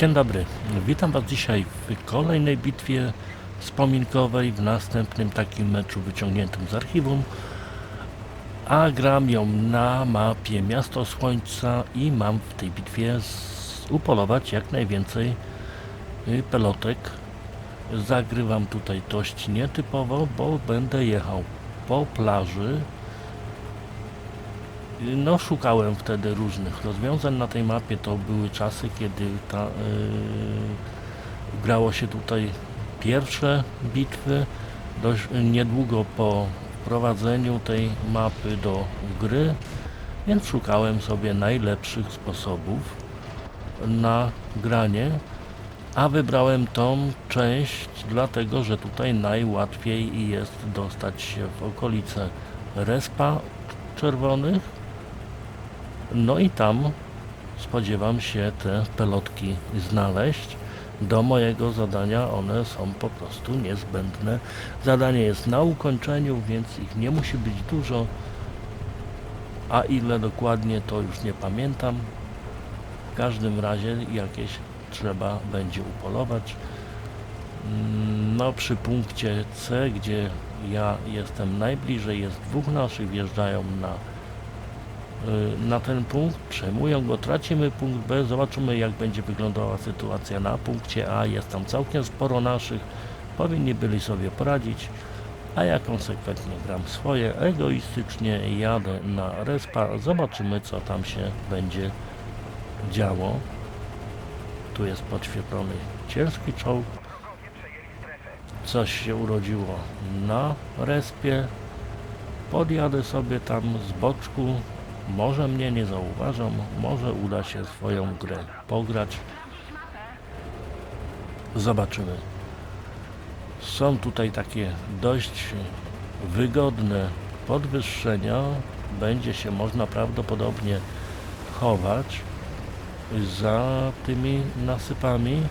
Dzień dobry, witam Was dzisiaj w kolejnej bitwie wspominkowej, w następnym takim meczu wyciągniętym z archiwum. A gram ją na mapie Miasto Słońca i mam w tej bitwie upolować jak najwięcej y, pelotek. Zagrywam tutaj dość nietypowo, bo będę jechał po plaży. No, szukałem wtedy różnych rozwiązań na tej mapie. To były czasy, kiedy ta, y, grało się tutaj pierwsze bitwy. Dość niedługo po wprowadzeniu tej mapy do gry, więc szukałem sobie najlepszych sposobów na granie. A wybrałem tą część, dlatego że tutaj najłatwiej jest dostać się w okolice respa czerwonych. No i tam spodziewam się te pelotki znaleźć. Do mojego zadania one są po prostu niezbędne. Zadanie jest na ukończeniu, więc ich nie musi być dużo. A ile dokładnie to już nie pamiętam. W każdym razie jakieś trzeba będzie upolować. Mm, No przy punkcie C, gdzie ja jestem najbliżej, jest dwóch naszych, wjeżdżają na na ten punkt, przejmują go, tracimy punkt B, zobaczymy jak będzie wyglądała sytuacja na punkcie A, jest tam całkiem sporo naszych, powinni byli sobie poradzić, a ja konsekwentnie gram swoje, egoistycznie jadę na respa, zobaczymy co tam się będzie działo. Tu jest podświetlony ciężki czołg, coś się urodziło na respie, podjadę sobie tam z boczku, może mnie nie zauważą, może uda się swoją grę pograć. Zobaczymy. Są tutaj takie dość wygodne podwyższenia. Będzie się można prawdopodobnie chować za tymi nasypami.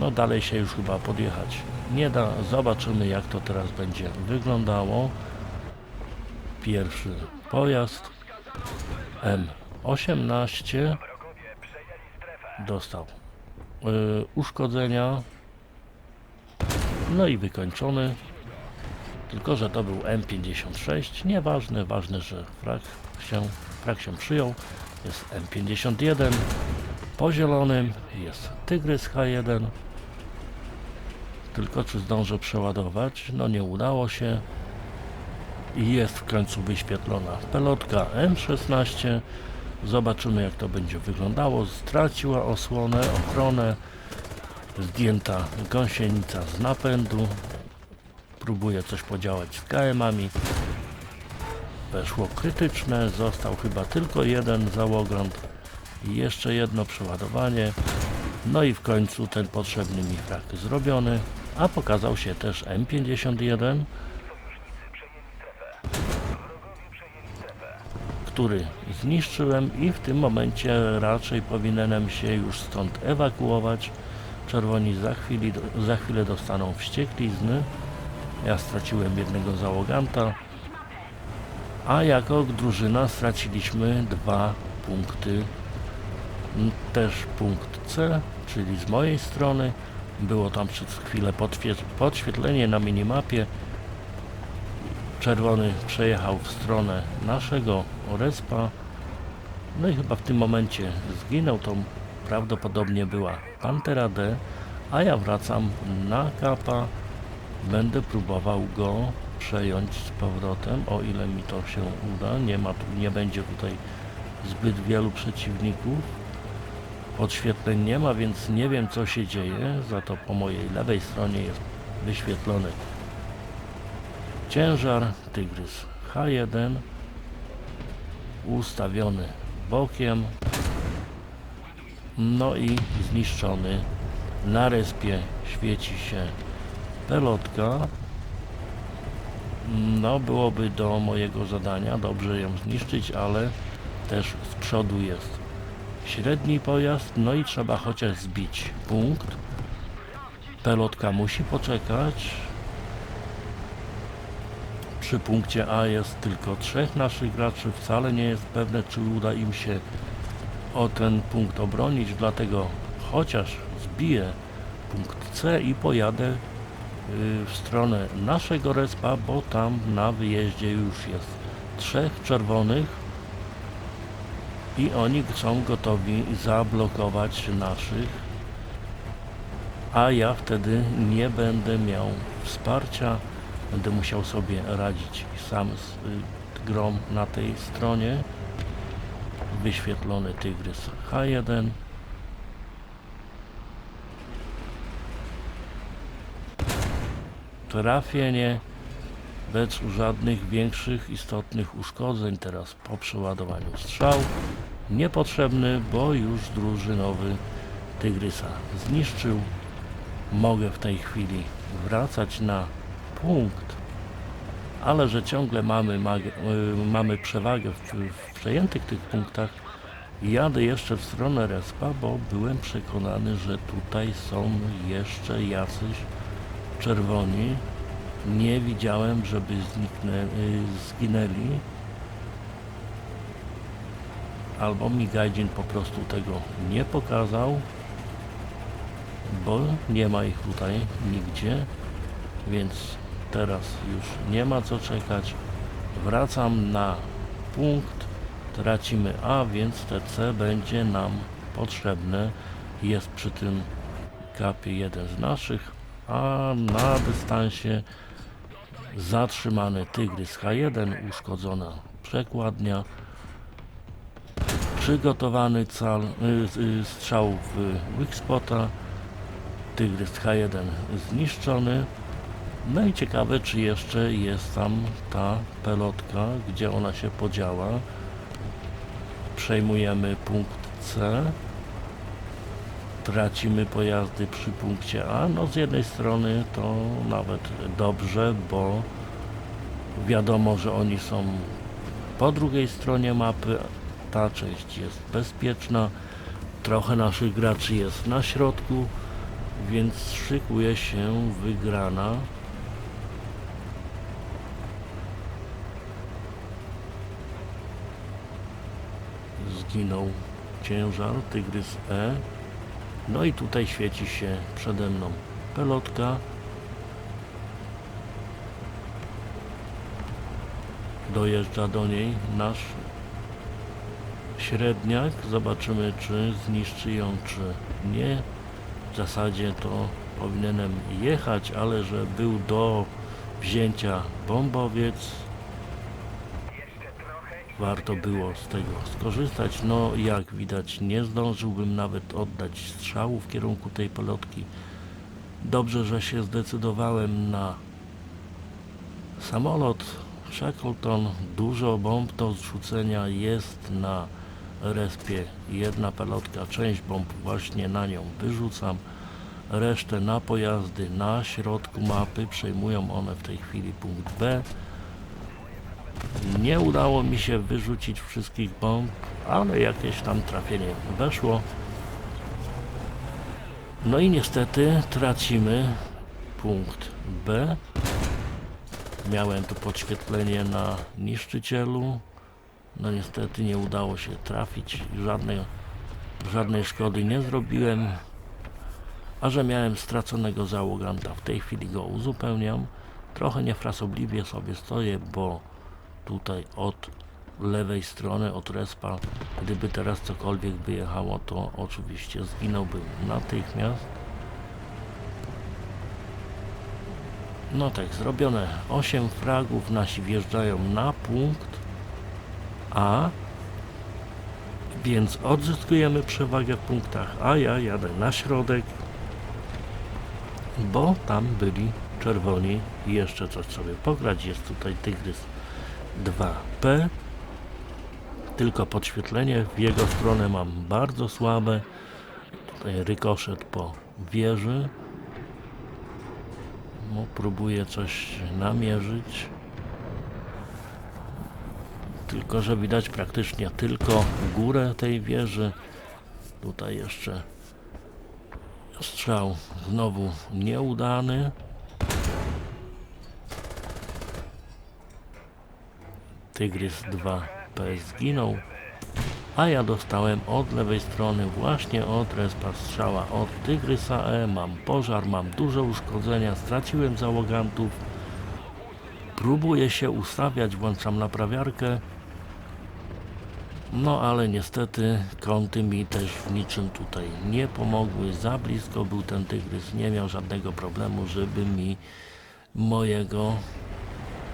No dalej się już chyba podjechać nie da. Zobaczymy jak to teraz będzie wyglądało. Pierwszy pojazd M18 dostał y, uszkodzenia. No i wykończony. Tylko, że to był M56. Nieważne, ważne, że frag się, frag się przyjął. Jest M51. Po zielonym jest Tygrys H1. Tylko czy zdążę przeładować? No nie udało się. I jest w końcu wyświetlona pelotka M16. Zobaczymy jak to będzie wyglądało. Straciła osłonę, ochronę. Zdjęta gąsienica z napędu. Próbuję coś podziałać z KM-ami. Weszło krytyczne. Został chyba tylko jeden załogant. I jeszcze jedno przeładowanie. No i w końcu ten potrzebny mi frak zrobiony, a pokazał się też M51, który zniszczyłem i w tym momencie raczej powinienem się już stąd ewakuować. Czerwoni za, chwili, za chwilę dostaną wścieklizny. Ja straciłem jednego załoganta, a jako drużyna straciliśmy dwa punkty też punkt C, czyli z mojej strony. Było tam przez chwilę podświe- podświetlenie na minimapie. Czerwony przejechał w stronę naszego respa. No i chyba w tym momencie zginął. To prawdopodobnie była Pantera D, a ja wracam na kapa. Będę próbował go przejąć z powrotem, o ile mi to się uda. Nie ma nie będzie tutaj zbyt wielu przeciwników. Podświetleń nie ma, więc nie wiem co się dzieje. Za to po mojej lewej stronie jest wyświetlony ciężar Tygrys H1 ustawiony bokiem no i zniszczony na respie świeci się pelotka no byłoby do mojego zadania dobrze ją zniszczyć ale też z przodu jest średni pojazd, no i trzeba chociaż zbić punkt. Pelotka musi poczekać. Przy punkcie A jest tylko trzech naszych graczy, wcale nie jest pewne, czy uda im się o ten punkt obronić, dlatego chociaż zbiję punkt C i pojadę y, w stronę naszego respa, bo tam na wyjeździe już jest trzech czerwonych i oni są gotowi zablokować naszych, a ja wtedy nie będę miał wsparcia, będę musiał sobie radzić sam z y, grą na tej stronie. Wyświetlony tygrys H1. Trafienie bez żadnych większych istotnych uszkodzeń teraz po przeładowaniu strzał niepotrzebny, bo już drużynowy tygrysa zniszczył mogę w tej chwili wracać na punkt ale że ciągle mamy, y, mamy przewagę w, w przejętych tych punktach jadę jeszcze w stronę respa, bo byłem przekonany, że tutaj są jeszcze jacyś czerwoni nie widziałem, żeby zniknę, y, zginęli. Albo mi Gaijin po prostu tego nie pokazał, bo nie ma ich tutaj nigdzie, więc teraz już nie ma co czekać. Wracam na punkt, tracimy A, więc TC będzie nam potrzebne. Jest przy tym kapie jeden z naszych, a na dystansie zatrzymany tygrys H1, uszkodzona przekładnia, przygotowany cal, y, y, strzał w Wickspota, tygrys H1 zniszczony. No i ciekawe, czy jeszcze jest tam ta pelotka, gdzie ona się podziała. Przejmujemy punkt C. Tracimy pojazdy przy punkcie A. No z jednej strony to nawet dobrze, bo wiadomo, że oni są po drugiej stronie mapy. Ta część jest bezpieczna. Trochę naszych graczy jest na środku, więc szykuje się wygrana. Zginął ciężar, tygrys E. No i tutaj świeci się przede mną pelotka. Dojeżdża do niej nasz średniak. Zobaczymy, czy zniszczy ją, czy nie. W zasadzie to powinienem jechać, ale że był do wzięcia bombowiec, warto było z tego skorzystać. No, jak widać, nie zdążyłbym nawet oddać strzału w kierunku tej pelotki. Dobrze, że się zdecydowałem na samolot Shackleton. Dużo bomb do zrzucenia jest na respie. Jedna pelotka, część bomb właśnie na nią wyrzucam. Resztę na pojazdy na środku mapy. Przejmują one w tej chwili punkt B. Nie udało mi się wyrzucić wszystkich bomb, ale jakieś tam trafienie weszło. No i niestety tracimy punkt B. Miałem tu podświetlenie na niszczycielu. No niestety nie udało się trafić. Żadnej, żadnej szkody nie zrobiłem. A że miałem straconego załoganta, w tej chwili go uzupełniam. Trochę niefrasobliwie sobie stoję, bo tutaj od lewej strony, od respa, gdyby teraz cokolwiek wyjechało, to oczywiście zginąłbym natychmiast. No tak, zrobione. 8 fragów, nasi wjeżdżają na punkt A, więc odzyskujemy przewagę w punktach. A, ja jadę na środek, bo tam byli czerwoni. I jeszcze coś sobie pograć, jest tutaj tygrys 2P tylko podświetlenie w jego stronę mam bardzo słabe. Tutaj rykoszet po wieży. No, próbuję coś namierzyć. Tylko że widać praktycznie tylko górę tej wieży. Tutaj jeszcze strzał znowu nieudany Tygrys 2 PS zginął. A ja dostałem od lewej strony właśnie od respa strzała od Tygrysa E. Mam pożar, mam duże uszkodzenia, straciłem załogantów. Próbuję się ustawiać, włączam naprawiarkę. No ale niestety kąty mi też w niczym tutaj nie pomogły. Za blisko był ten tygrys, nie miał żadnego problemu, żeby mi mojego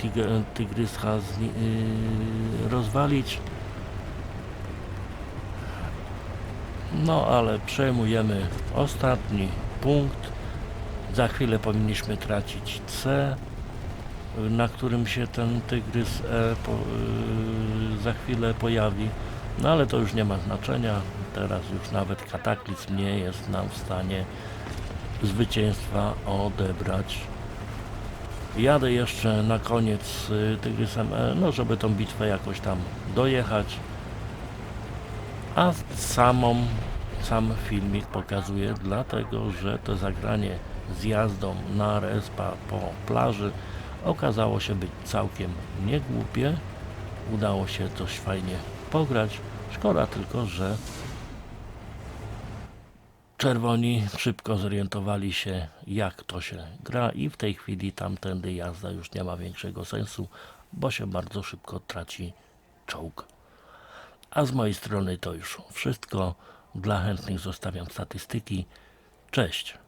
tyg- tygrysa yy, rozwalić. No ale przejmujemy ostatni punkt. Za chwilę powinniśmy tracić C, na którym się ten tygrys E po, yy, za chwilę pojawi. No ale to już nie ma znaczenia. Teraz już nawet kataklizm nie jest nam w stanie zwycięstwa odebrać. Jadę jeszcze na koniec y, Tygrysem E, no żeby tą bitwę jakoś tam dojechać. A samą, sam filmik pokazuję, dlatego że to zagranie z jazdą na respa po plaży okazało się być całkiem niegłupie. Udało się coś fajnie pograć. Szkoda tylko, że Czerwoni szybko zorientowali się, jak to się gra, i w tej chwili tamtędy jazda już nie ma większego sensu, bo się bardzo szybko traci czołg. A z mojej strony to już wszystko. Dla chętnych zostawiam statystyki. Cześć.